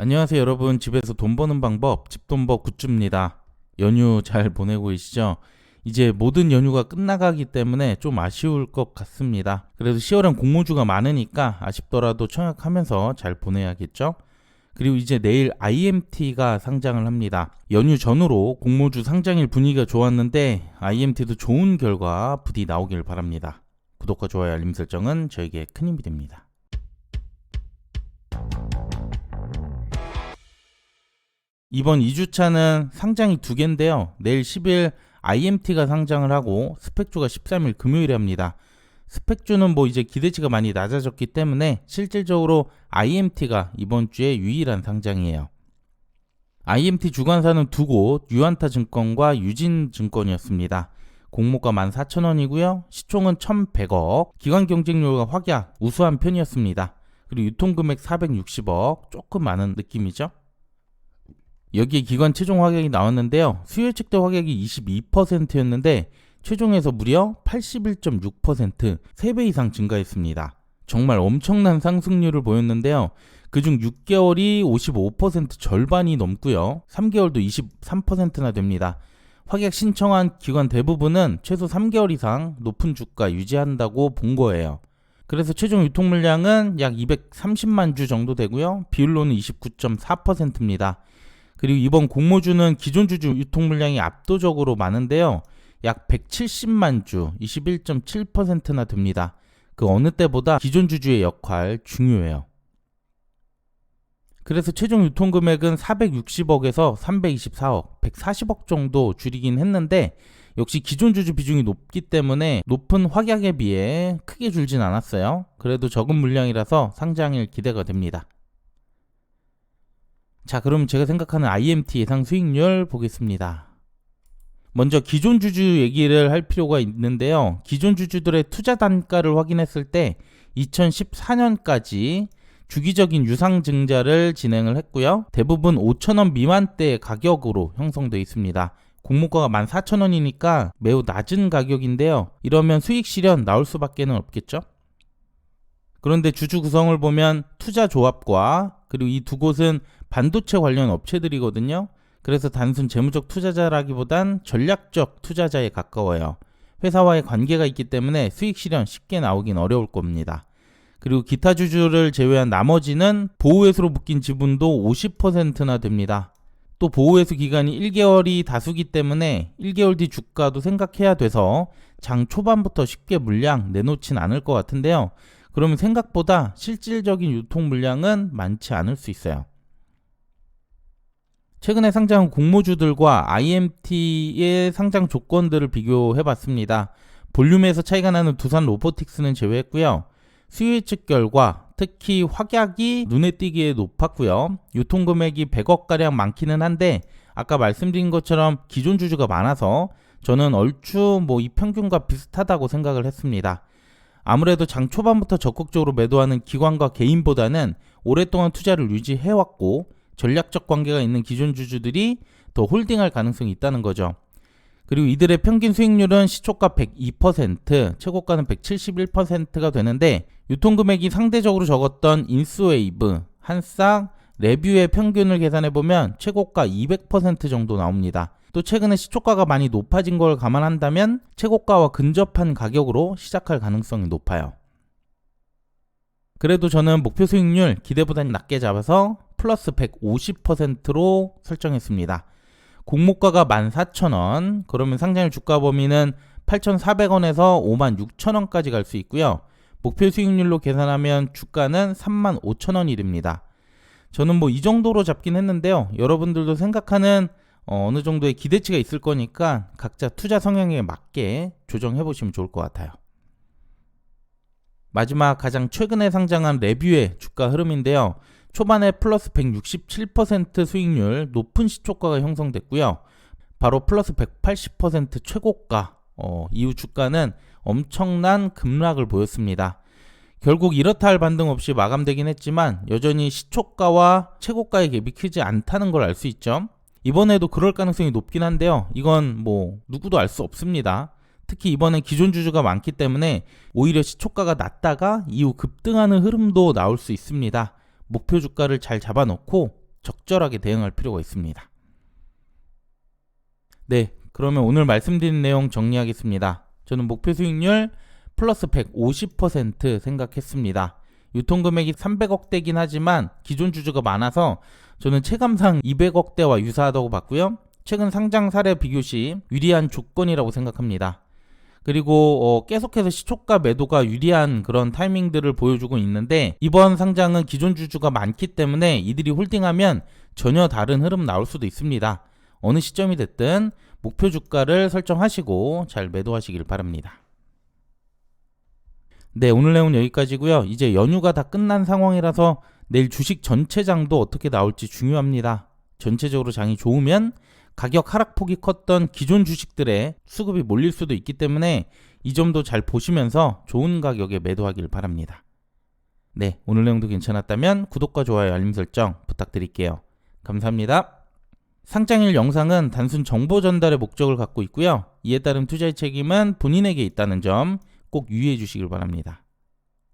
안녕하세요 여러분. 집에서 돈 버는 방법 집돈버 굿즈입니다. 연휴 잘 보내고 계시죠? 이제 모든 연휴가 끝나가기 때문에 좀 아쉬울 것 같습니다. 그래도 10월엔 공모주가 많으니까 아쉽더라도 청약하면서 잘 보내야겠죠? 그리고 이제 내일 IMT가 상장을 합니다. 연휴 전후로 공모주 상장일 분위기가 좋았는데 IMT도 좋은 결과 부디 나오길 바랍니다. 구독과 좋아요 알림 설정은 저에게 큰 힘이 됩니다 이번 2주차는 상장이 두 개인데요. 내일 10일 IMT가 상장을 하고 스펙주가 13일 금요일에 합니다. 스펙주는 뭐 이제 기대치가 많이 낮아졌기 때문에 실질적으로 IMT가 이번 주에 유일한 상장이에요. IMT 주관사는 두 곳, 유안타 증권과 유진 증권이었습니다. 공모가 14,000원이고요. 시총은 1,100억, 기관 경쟁률과 확약, 우수한 편이었습니다. 그리고 유통금액 460억, 조금 많은 느낌이죠. 여기에 기관 최종 확약이 나왔는데요. 수요 측대 확약이 22%였는데 최종에서 무려 81.6% 3배 이상 증가했습니다. 정말 엄청난 상승률을 보였는데요. 그중 6개월이 55% 절반이 넘고요. 3개월도 23%나 됩니다. 확약 신청한 기관 대부분은 최소 3개월 이상 높은 주가 유지한다고 본 거예요. 그래서 최종 유통 물량은 약 230만 주 정도 되고요. 비율로는 29.4%입니다. 그리고 이번 공모주는 기존 주주 유통 물량이 압도적으로 많은데요. 약 170만 주, 21.7%나 됩니다. 그 어느 때보다 기존 주주의 역할 중요해요. 그래서 최종 유통 금액은 460억에서 324억, 140억 정도 줄이긴 했는데 역시 기존 주주 비중이 높기 때문에 높은 확약에 비해 크게 줄진 않았어요. 그래도 적은 물량이라서 상장일 기대가 됩니다. 자, 그럼 제가 생각하는 IMT 예상 수익률 보겠습니다. 먼저 기존 주주 얘기를 할 필요가 있는데요. 기존 주주들의 투자 단가를 확인했을 때 2014년까지 주기적인 유상 증자를 진행을 했고요. 대부분 5천원 미만대 가격으로 형성되어 있습니다. 공모가가 14,000원이니까 매우 낮은 가격인데요. 이러면 수익 실현 나올 수밖에 없겠죠? 그런데 주주 구성을 보면 투자 조합과 그리고 이 두 곳은 반도체 관련 업체들이거든요. 그래서 단순 재무적 투자자라기보단 전략적 투자자에 가까워요. 회사와의 관계가 있기 때문에 수익 실현 쉽게 나오긴 어려울 겁니다. 그리고 기타 주주를 제외한 나머지는 보호회수로 묶인 지분도 50%나 됩니다. 또 보호회수 기간이 1개월이 다수기 때문에 1개월 뒤 주가도 생각해야 돼서 장 초반부터 쉽게 물량 내놓진 않을 것 같은데요. 그러면 생각보다 실질적인 유통 물량은 많지 않을 수 있어요. 최근에 상장한 공모주들과 IMT의 상장 조건들을 비교해 봤습니다. 볼륨에서 차이가 나는 두산 로보틱스는 제외했고요. 수요 측 결과 특히 확약이 눈에 띄기에 높았고요. 유통 금액이 100억 가량 많기는 한데 아까 말씀드린 것처럼 기존 주주가 많아서 저는 얼추 뭐 이 평균과 비슷하다고 생각을 했습니다. 아무래도 장 초반부터 적극적으로 매도하는 기관과 개인보다는 오랫동안 투자를 유지해왔고 전략적 관계가 있는 기존 주주들이 더 홀딩할 가능성이 있다는 거죠. 그리고 이들의 평균 수익률은 시초가 102%, 최고가는 171%가 되는데 유통금액이 상대적으로 적었던 인스웨이브, 한쌍, 레뷰의 평균을 계산해 보면 최고가 200% 정도 나옵니다. 또 최근에 시초가가 많이 높아진 걸 감안한다면 최고가와 근접한 가격으로 시작할 가능성이 높아요. 그래도 저는 목표 수익률 기대보다 낮게 잡아서 플러스 150%로 설정했습니다. 공모가가 14,000원, 그러면 상장일 주가 범위는 8,400원에서 56,000원까지 갈 수 있고요. 목표 수익률로 계산하면 주가는 35,000원이 됩니다. 저는 뭐 이 정도로 잡긴 했는데요. 여러분들도 생각하는 어, 느 정도의 기대치가 있을 거니까 각자 투자 성향에 맞게 조정해 보시면 좋을 것 같아요. 마지막 가장 최근에 상장한 레뷰의 주가 흐름인데요. 초반에 플러스 167% 수익률 높은 시초가가 형성됐고요. 바로 플러스 180% 최고가 어, 이후 주가는 엄청난 급락을 보였습니다. 결국 이렇다 할 반등 없이 마감되긴 했지만 여전히 시초가와 최고가의 갭이 크지 않다는 걸 알 수 있죠. 이번에도 그럴 가능성이 높긴 한데요. 이건 뭐 누구도 알 수 없습니다. 특히 이번엔 기존 주주가 많기 때문에 오히려 시초가가 낮다가 이후 급등하는 흐름도 나올 수 있습니다. 목표 주가를 잘 잡아놓고 적절하게 대응할 필요가 있습니다. 네, 그러면 오늘 말씀드린 내용 정리하겠습니다. 저는 목표 수익률 플러스 150% 생각했습니다. 유통 금액이 300억대긴 하지만 기존 주주가 많아서 저는 체감상 200억대와 유사하다고 봤고요. 최근 상장 사례 비교 시 유리한 조건이라고 생각합니다. 그리고 어, 계속해서 시초가 매도가 유리한 그런 타이밍들을 보여주고 있는데 이번 상장은 기존 주주가 많기 때문에 이들이 홀딩하면 전혀 다른 흐름 나올 수도 있습니다. 어느 시점이 됐든 목표 주가를 설정하시고 잘 매도하시길 바랍니다. 네, 오늘 내용 여기까지고요. 이제 연휴가 다 끝난 상황이라서 내일 주식 전체장도 어떻게 나올지 중요합니다. 전체적으로 장이 좋으면 가격 하락폭이 컸던 기존 주식들의 수급이 몰릴 수도 있기 때문에 이 점도 잘 보시면서 좋은 가격에 매도하길 바랍니다. 네, 오늘 내용도 괜찮았다면 구독과 좋아요, 알림 설정 부탁드릴게요. 감사합니다. 상장일 영상은 단순 정보 전달의 목적을 갖고 있고요. 이에 따른 투자의 책임은 본인에게 있다는 점 꼭 유의해 주시길 바랍니다.